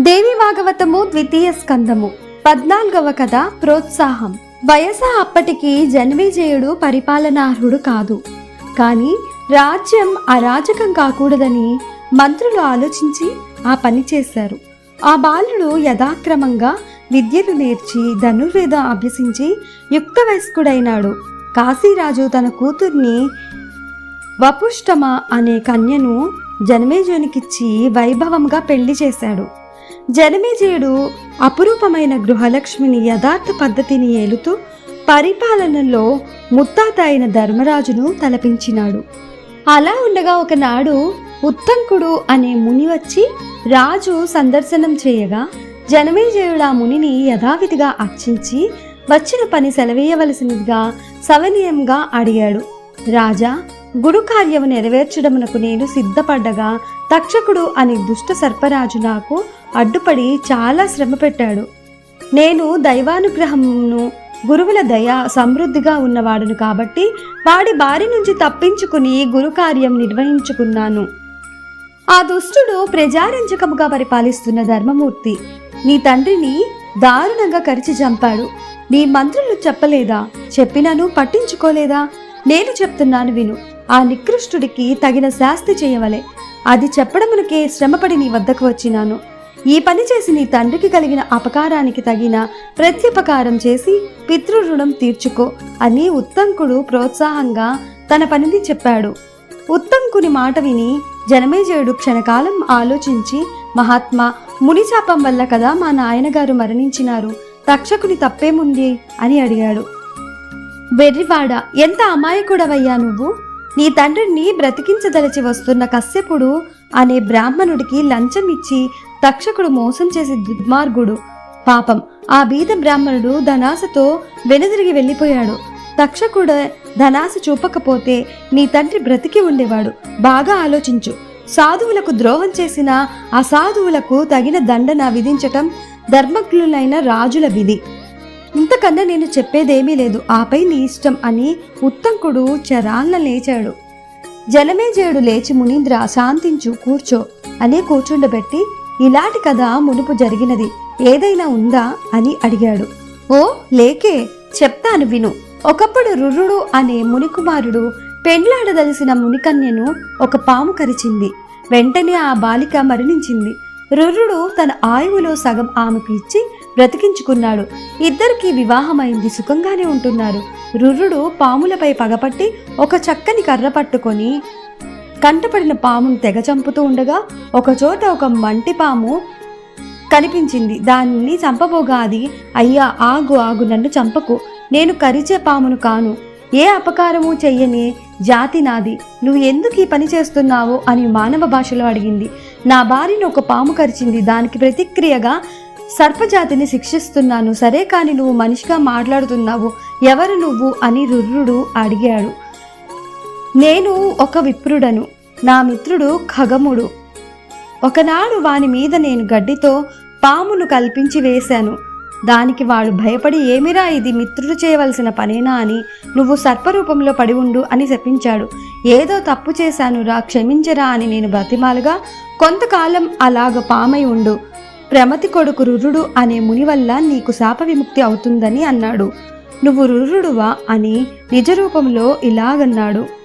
దేవి భాగవతము ద్వితీయ స్కందము. పద్నాలుగవ కథ ప్రోత్సాహం. వయస అప్పటికి జన్మేజయుడు పరిపాలనార్హుడు కాదు. కానీ రాజ్యం అరాజకం కాకూడదని మంత్రులు ఆలోచించి ఆ పని చేశారు. ఆ బాలుడు యథాక్రమంగా విద్యను నేర్చి ధనుర్వేదం అభ్యసించి యుక్త వయస్కుడైనాడు కాశీరాజు తన కూతుర్ని వపుష్టమ అనే కన్యను జనమేజయునికిచ్చి వైభవంగా పెళ్ళి చేశాడు. జనమేజయుడు అపురూపమైన గృహలక్ష్మిని యథార్థ పద్ధతిని ఏలుతూ పరిపాలనలో ముత్తాత అయిన ధర్మరాజును తలపించినాడు. అలా ఉండగా ఒకనాడు ఉత్తంకుడు అనే ముని వచ్చి రాజు సందర్శనం చేయగా జనమేజయుడు ఆ మునిని యథావిధిగా అర్చించి వచ్చిన పని సెలవేయవలసినదిగా సవనీయంగా అడిగాడు. రాజా గురు కార్యము నెరవేర్చడమునకు నేను సిద్ధపడ్డగా తక్షకుడు అనే దుష్ట సర్పరాజు నాకు అడ్డుపడి చాలా శ్రమ పెట్టాడు. నేను దైవానుగ్రహమును గురువుల దయ సమృద్ధిగా ఉన్నవాడును కాబట్టి వాడి బారి నుంచి తప్పించుకుని గురుకార్యం నిర్వహించుకున్నాను. ఆ దుష్టుడు ప్రజారంజకముగా పరిపాలిస్తున్న ధర్మమూర్తి నీ తండ్రిని దారుణంగా కరిచి చంపాడు. నీ మంత్రులు చెప్పలేదా? చెప్పినను పట్టించుకోలేదా? నేను చెప్తున్నాను విను. ఆ నికృష్టుడికి తగిన శాస్తి చేయవలే. అది చెప్పడమునకే శ్రమపడి నీ వద్దకు వచ్చినాను. ఈ పని చేసి నీ తండ్రికి కలిగిన అపకారానికి తగిన ప్రత్యుపకారం చేసి పితృ రుణం తీర్చుకో అని ఉత్తంకుడు ప్రోత్సాహంగా తన పనిని చెప్పాడు. ఉత్తంకుని మాట విని జనమేజయుడు క్షణకాలం ఆలోచించి మహాత్మా మునిచాపం వల్ల కదా మా నాయనగారు మరణించినారు. తక్షకుని తప్పేముంది? అని అడిగాడు. వెర్రివాడ ఎంత అమాయకుడవయ్యా నువ్వు? నీ తండ్రిని బ్రతికించదలచి వస్తున్న కశ్యపుడు అనే బ్రాహ్మణుడికి లంచం ఇచ్చి తక్షకుడు మోసం చేసి దుర్మార్గుడు. పాపం ఆ బీద బ్రాహ్మణుడు ధనాసతో వెనుదిరిగి వెళ్ళిపోయాడు. తక్షకుడు ధనాస చూపకపోతే నీ తండ్రి బ్రతికి ఉండేవాడు. బాగా ఆలోచించు. సాధువులకు ద్రోహం చేసిన అసాధువులకు తగిన దండన విధించటం ధర్మజ్ఞులైన రాజుల విధి. ఇంతకన్నా నేను చెప్పేదేమీ లేదు. ఆపై నీ ఇష్టం అని ఉత్తంకుడు చరాన్న లేచాడు. జనమేజయుడు లేచి మునీంద్ర శాంతించు కూర్చో అనే కూర్చుండబెట్టి ఇలాంటి కథ మునుపు జరిగినది ఏదైనా ఉందా అని అడిగాడు. ఓ లేకే చెప్తాను విను. ఒకప్పుడు రురుడు అనే మునికుమారుడు పెండ్లాడదలిసిన మునికన్యను ఒక పాము కరిచింది. వెంటనే ఆ బాలిక మరణించింది. రురుడు తన ఆయువులో సగం ఆమెకు ఇచ్చి బ్రతికించుకున్నాడు. ఇద్దరికీ వివాహమైంది సుఖంగానే ఉంటున్నారు. రురుడు పాములపై పగపట్టి ఒక చక్కని కర్ర పట్టుకొని కంటపడిన పామును తెగ చంపుతూ ఉండగా ఒకచోట ఒక మంటి పాము కనిపించింది. దాన్ని చంపబోగా అది అయ్యా ఆగు ఆగు నన్ను చంపకు. నేను కరిచే పామును కాను. ఏ అపకారము చెయ్యని జాతి నాది. నువ్వు ఎందుకు ఈ పని చేస్తున్నావు? అని మానవ భాషలో అడిగింది. నా భార్యను ఒక పాము కరిచింది. దానికి ప్రతిక్రియగా సర్పజాతిని శిక్షిస్తున్నాను. సరే కాని నువ్వు మనిషిగా మాట్లాడుతున్నావు. ఎవరు నువ్వు? అని రుర్రుడు అడిగాడు. నేను ఒక విప్రుడను నా మిత్రుడు ఖగముడు. ఒకనాడు వాని మీద నేను గడ్డితో పామును కల్పించి వేశాను. దానికి వాడు భయపడి ఏమిరా ఇది? మిత్రుడు చేయవలసిన పనేనా? అని నువ్వు సర్పరూపంలో పడి ఉండు అని శపించాడు. ఏదో తప్పు చేశానురా క్షమించరా అని నేను బ్రతిమాలుగా కొంతకాలం అలాగ పామై ఉండు. ప్రమతి కొడుకు రురుడు అనే ముని వల్ల నీకు శాప విముక్తి అవుతుందని అన్నాడు. నువ్వు రురుడువా? అని నిజ రూపంలో ఇలాగన్నాడు.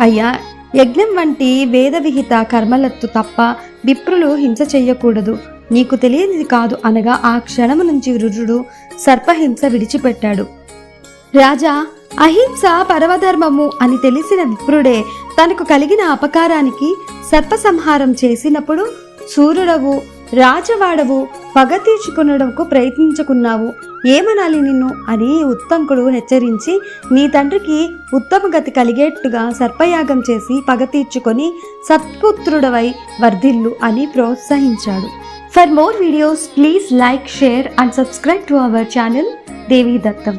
అయ్యా యజ్ఞం వంటి వేదవిహిత కర్మలత్తు తప్ప విప్రులు హింస చెయ్యకూడదు. నీకు తెలియనిది కాదు అనగా ఆ క్షణము నుంచి రురుడు సర్పహింస విడిచిపెట్టాడు. రాజా అహింస పరమధర్మము అని తెలిసిన విప్రుడే తనకు కలిగిన అపకారానికి సర్పసంహారం చేసినప్పుడు సూర్యుడవు రాజవాడవు పగ తీర్చుకునడంకు ప్రయత్నించుకున్నావు. ఏమనాలి నిన్ను? అని ఉత్తంకుడు హెచ్చరించి నీ తండ్రికి ఉత్తమ గతి కలిగేట్టుగా సర్పయాగం చేసి పగ తీర్చుకొని సత్పుత్రుడవై వర్ధిల్లు అని ప్రోత్సహించాడు. For more videos please like share and subscribe to our channel Devi Dattam.